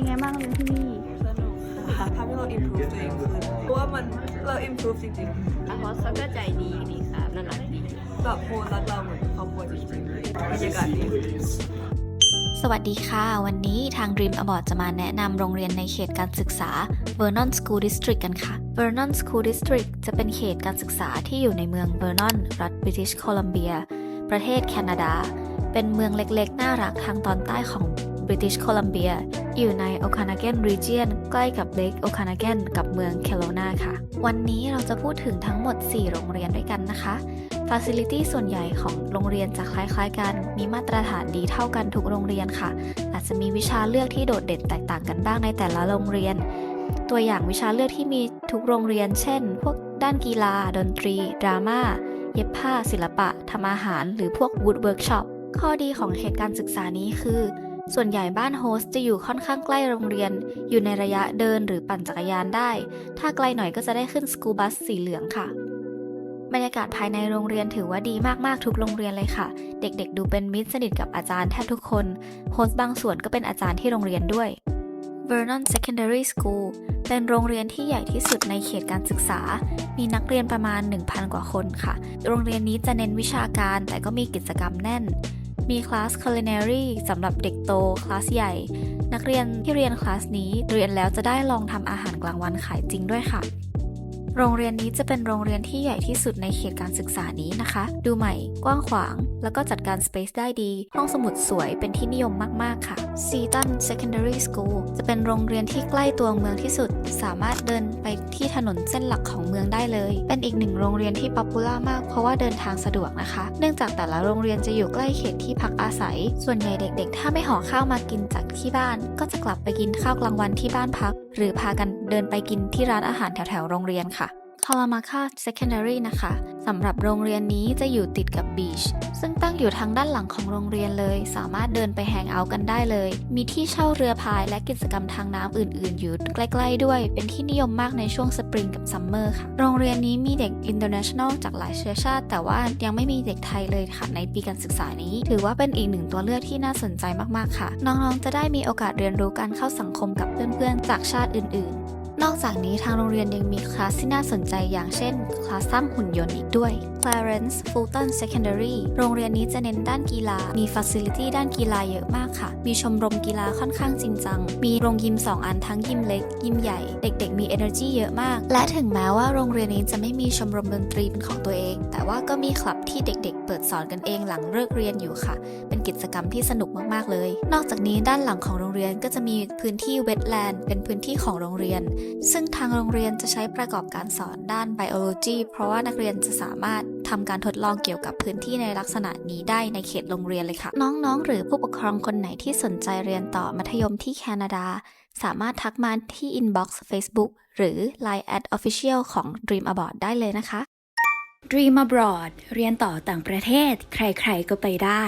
เป็นไงบ้างเรียนที่นี่ สนุกค่ะทำให้เรา improve ตัวเองขึ้นเพราะว่ามันเรา improve จริงอาฮอสเขาก็ใจดีดีครับน่ารักดี ๆแบบโฮรักเราเหมือนครอบครัวจริงๆบรรยากาศดี สวัสดีค่ะ วันนี้ทาง Dream Abroad จะมาแนะนำโรงเรียนในเขตการศึกษา Vernon School District กันค่ะ Vernon School District จะเป็นเขตการศึกษาที่อยู่ในเมือง Vernon รัฐ British Columbia ประเทศแคนาดา เป็นเมืองเล็กๆ น่ารักทางตอนใต้ของ British Columbia อยู่ใน Okanagan Region ใกล้กับ Lake Okanagan กับเมือง Kelowna ค่ะ วันนี้เราจะพูดถึงทั้งหมด 4 โรงเรียนด้วยกันนะคะ Facility ส่วนใหญ่ของโรงเรียนจะคล้าย ๆ กัน มีมาตรฐานดีเท่ากันทุกโรงเรียนค่ะ อาจจะมีวิชาเลือกที่โดดเด่นแตกต่างกันบ้างในแต่ละโรงเรียน ตัวอย่างวิชาเลือกที่มีทุกโรงเรียน เช่น พวกด้านกีฬา ดนตรี ดราม่า เย็บผ้า ศิลปะ ทำอาหาร หรือพวก wood workshop ข้อดีของเขตการศึกษานี้คือ ส่วนใหญ่บ้านโฮสต์จะอยู่ค่อนข้างใกล้โรงเรียน อยู่ในระยะเดินหรือปั่นจักรยานได้ ถ้าไกลหน่อยก็จะได้ขึ้นสกูบัสสีเหลืองค่ะ บรรยากาศภายในโรงเรียนถือว่าดีมากๆทุกโรงเรียนเลยค่ะ เด็กๆ ดูเป็นมิตรสนิทกับอาจารย์แทบทุกคน โฮสต์บางส่วนก็เป็นอาจารย์ที่โรงเรียนด้วย Vernon Secondary School เป็นโรงเรียนที่ใหญ่ที่สุดในเขตการศึกษา มีนักเรียนประมาณ 1,000 กว่าคนค่ะ โรงเรียนนี้จะเน้นวิชาการแต่ก็มีกิจกรรมแน่น มีคลาส culinary สำหรับเด็กโตคลาสใหญ่ นักเรียนที่เรียนคลาสนี้เรียนแล้วจะได้ลองทำอาหารกลางวันขายจริงด้วยค่ะ โรงเรียนนี้จะเป็นโรงเรียนที่ใหญ่ที่สุดในเขตการศึกษานี้นะคะ ดูใหม่ กว้างขวาง แล้วก็จัดการสเปซได้ดี ห้องสมุดสวยเป็นที่นิยมมาก ๆ ค่ะ Seaton Secondary School จะเป็นโรงเรียนที่ใกล้ตัวเมืองที่สุด สามารถเดินไปที่ถนนเส้นหลักของเมืองได้เลย เป็นอีกหนึ่งโรงเรียนที่ป๊อปปูล่ามาก เพราะว่าเดินทางสะดวกนะคะ เนื่องจากแต่ละโรงเรียนจะอยู่ใกล้เขตที่พักอาศัย ส่วนใหญ่เด็ก ๆ ถ้าไม่ห่อข้าวมากินจากที่บ้าน ก็จะกลับไปกินข้าวกลางวันที่บ้านพัก หรือพากัน เดินไปกินที่ร้านอาหารแถวๆโรงเรียนค่ะคารามาคา Secondary นะคะสำหรับโรงเรียนนี้จะอยู่ติดกับบีชซึ่งตั้งอยู่ทางด้านหลังของโรงเรียนเลย สามารถเดินไปแฮงเอาท์กันได้เลย มีที่เช่าเรือพายและกิจกรรมทางน้ำอื่นๆ อยู่ใกล้ ๆ ด้วย เป็นที่นิยมมากในช่วงสปริงกับซัมเมอร์ค่ะ โรงเรียนนี้มีเด็ก international จากหลายเชื้อชาติ แต่ว่ายังไม่มีเด็กไทยเลยค่ะในปีการศึกษานี้ ถือว่าเป็นอีกหนึ่งตัวเลือกที่น่าสนใจมากๆค่ะ น้องๆจะได้มีโอกาสเรียนรู้การเข้าสังคมกับเพื่อนๆจากชาติอื่น ๆ นอกจากนี้ทางโรงเรียนยังมีคลาสที่น่าสนใจอย่างเช่น คลาสสร้างหุ่นยนต์อีกด้วย Clarence Fulton Secondary โรงเรียนนี้จะเน้นด้านกีฬา มีฟั c i l i t y ด้านกีฬาเยอะมากค่ะ มีชมรมกีฬาค่อนข้างจริงจัง มีโรงยิม 2 อันทั้งยิมเล็ก ยิมใหญ่ เด็กๆ มี energy เยอะมาก และถึงแม้ว่าโรงเรียนนี้จะไม่มีชมรมดนตรีเป็นของตัวเอง แต่ว่าก็มีคลับ ที่เด็กๆ เปิดสอนกันเองหลังเลิกเรียนอยู่ค่ะ เป็นกิจกรรมที่สนุกมากๆเลย นอกจากนี้ด้านหลังของโรงเรียนก็จะมีพื้นที่เวทแลนด์เป็นพื้นที่ของโรงเรียน ซึ่งทางโรงเรียนจะใช้ประกอบการสอนด้าน biology เพราะว่านักเรียนจะสามารถทำการทดลองเกี่ยวกับพื้นที่ในลักษณะนี้ได้ในเขตโรงเรียนเลยค่ะ น้องๆ หรือผู้ปกครองคนไหนที่สนใจเรียนต่อมัธยมที่แคนาดา สามารถทักมาที่ inbox Facebook หรือ Line at official ของ Dream Abroad ได้เลยนะคะ Dream Abroad เรียนต่อต่างประเทศ ใครๆก็ไปได้